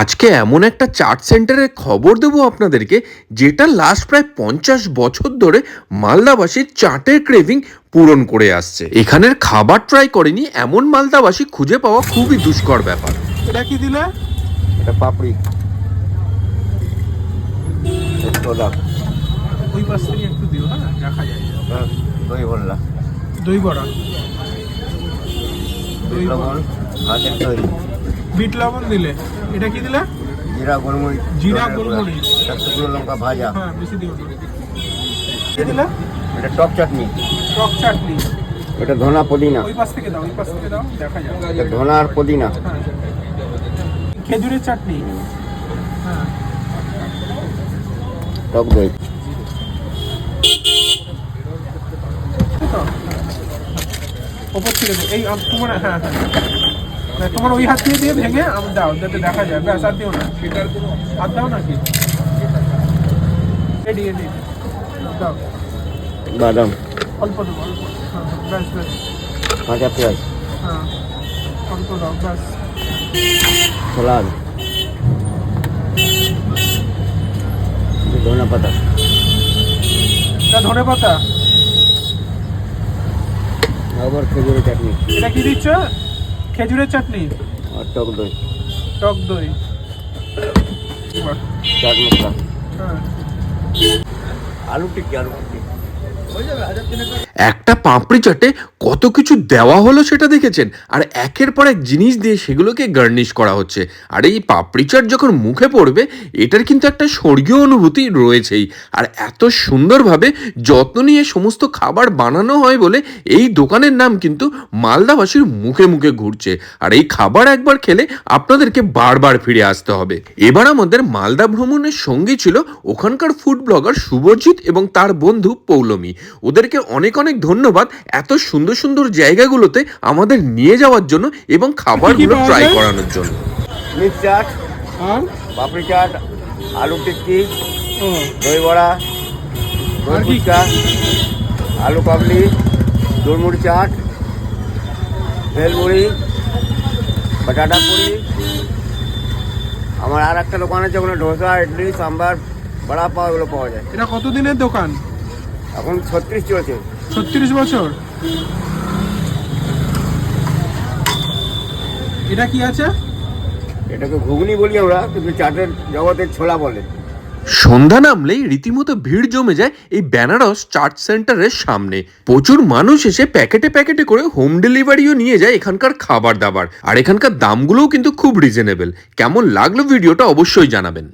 আজকে এমন একটা চাট সেন্টারের খবর দেবো আপনাদেরকে যেটা লাস্ট প্রায় পঞ্চাশ বছর ধরে মালদাবাসীর চাটের ক্রেভিং পূরণ করে আসছে। এখানের খাবার ট্রাই করেনি এমন মালদাবাসী খুঁজে পাওয়া খুবই দুষ্কর ব্যাপার। এটা কি দিলে? এটা পাপড়ি। ওই পাশ থেকে একটু দিও হ্যাঁ যায়। হ্যাঁ, দই ভল্লা দই বড়া। দই বড়া। হাতের তৈরি বিট লবণ দিলে? এটা কি দিলে? জিরা গোলমরিচ জিরা, গোলমরিচ। শুকনো লঙ্কা ভাজা। হ্যাঁ বেশি দিও কি দিলে? এটা টক চাটনি। টক চাটনি। এটা ধনা পুদিনা। ওই পাশ থেকে দাও ওই পাশ থেকে দাও দেখা যাবে এটা ধনা আর পুদিনা। হ্যাঁ। খেজুরের চাটনি। হ্যাঁ। টক দই? ওপর থেকে এই তোমার হ্যাঁ হ্যাঁ, তোমার ওই হাত দিয়ে দিয়ে ভেঙে আম দাও যাতে দেখা যায়। ব্যাস আর দিও না। আর দাও নাকি? এডি এডি দাও। বাদাম। অল্প দেবো অল্প। হ্যাঁ হ্যাঁ, ব্যাস ব্যাস। কাঁচা পেঁয়াজ। হ্যাঁ অল্প দাও ব্যাস। সালাদ ধনা পাতা। এটা ধনে পাতা? আবার খেজুরের চাটনি। এটা কি দিচ্ছ? খেজুরের চাটনি? আর টক দই। টক দই। চাট মশলা। হ্যাঁ। আলু টিক্কি আলু টিক্কি। একটা পাপড়ি চাটে কত কিছু দেওয়া হলো সেটা দেখেছেন? আর একের পর এক জিনিস দিয়ে সেগুলোকে গার্নিশ করা হচ্ছে। আর এই পাপড়ি চাট যখন মুখে পড়বে, এটার কিন্তু একটা স্বর্গীয় অনুভূতি রয়েছেই। আর এত সুন্দরভাবে যত্ন নিয়ে সমস্ত খাবার বানানো হয় বলে এই দোকানের নাম কিন্তু মালদাবাসীর মুখে মুখে ঘুরছে। আর এই খাবার একবার খেলে আপনাদেরকে বারবার ফিরে আসতে হবে। এবার আমাদের মালদা ভ্রমণের সঙ্গী ছিল ওখানকার ফুড ব্লগার শুভজিৎ এবং তার বন্ধু পৌলমী। ওদেরকে অনেক অনেক ধন্যবাদ এত সুন্দর সুন্দর সুন্দর জায়গাগুলোতে আমাদের নিয়ে যাওয়ার জন্য এবং খাবারগুলো পাওয়া ট্রাই করানোর জন্য। মিক্স চাট আর পাপড়ি চাট আলু টিক্কি দই বড়া দই ফুচকা আলু কাবলি চুরমুড়ি চাট ভেলমুড়ি বাটাটা পুরি। আমার আর একটা দোকান আছে ওখানে ধোসা ইডলি সাম্বার বড়া পাও এগুলো পাওয়া যায়। এটা কতদিনের দোকান? এখন ছত্রিশ চলছে। ছত্রিশ বছর? এটা কি আছে? এটাকে ঘুগনি বলি আমরা কিন্তু চাটের জগতের ছোলা বলে। সন্ধ্যা নামলেই রীতিমতো ভিড় জমে যায় এই বেনারস চার্চ সেন্টারের সামনে। প্রচুর মানুষ এসে প্যাকেটে প্যাকেটে করে হোম ডেলিভারিও নিয়ে যায় এখানকার খাবার দাবার। আর এখানকার দামগুলোও কিন্তু খুব রিজনেবল কেমন লাগল ভিডিওটা অবশ্যই জানাবেন।